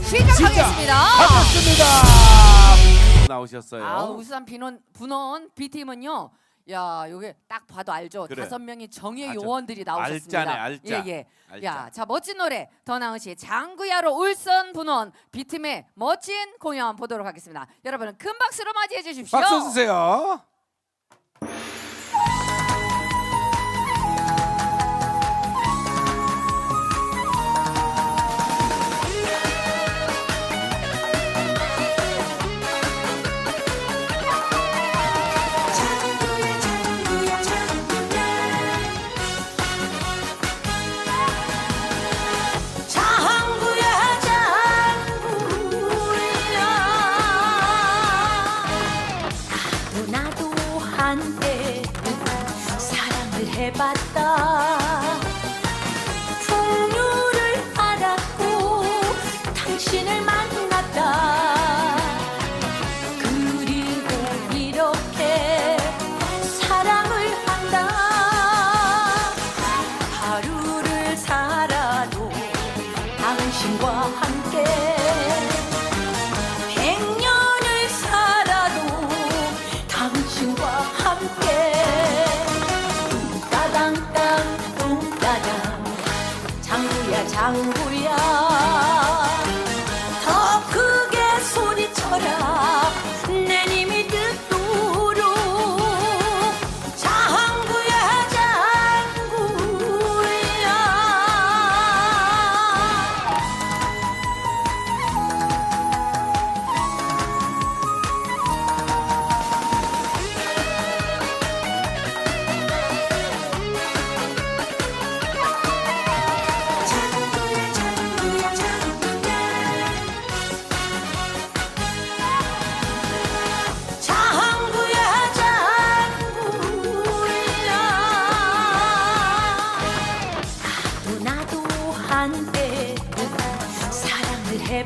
시작하겠습니다. 반갑습니다. 나오셨어요. 아, 우수산 비논 분원 B팀은요. 야, 요게 딱 봐도 알죠. 그래. 다섯 명의 정예 맞아. 요원들이 나오셨습니다. 알짜네, 알짜. 예, 예. 알짜. 야, 자 멋진 노래 더나은 씨 장구야로 울선 분원 B팀의 멋진 공연 보도록 하겠습니다. 여러분 큰 박수로 맞이해 주십시오. 박수 주세요. 해봤다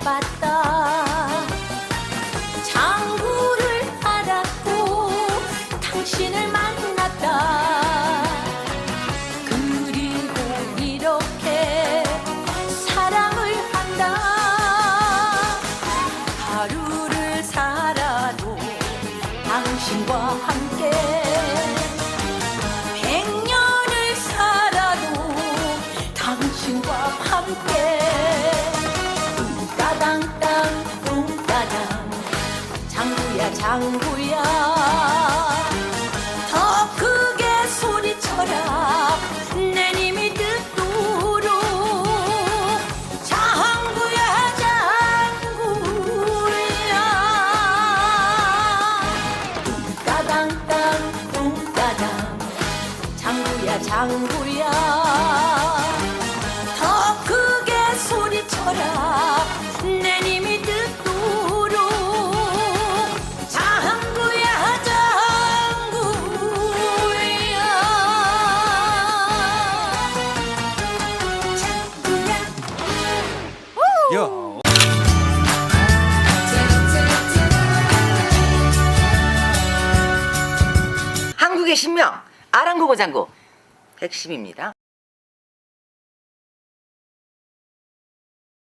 patah 뚱따당땅 뚱따당 장구야 장구야. 더 크게 소리쳐라. 내 님이 듣도록. 장구야 장구야. 뚱따당 땅 뚱따당 장구야 장구야. 더 크게 소리쳐라 110명 아랑고 고장구 핵심입니다.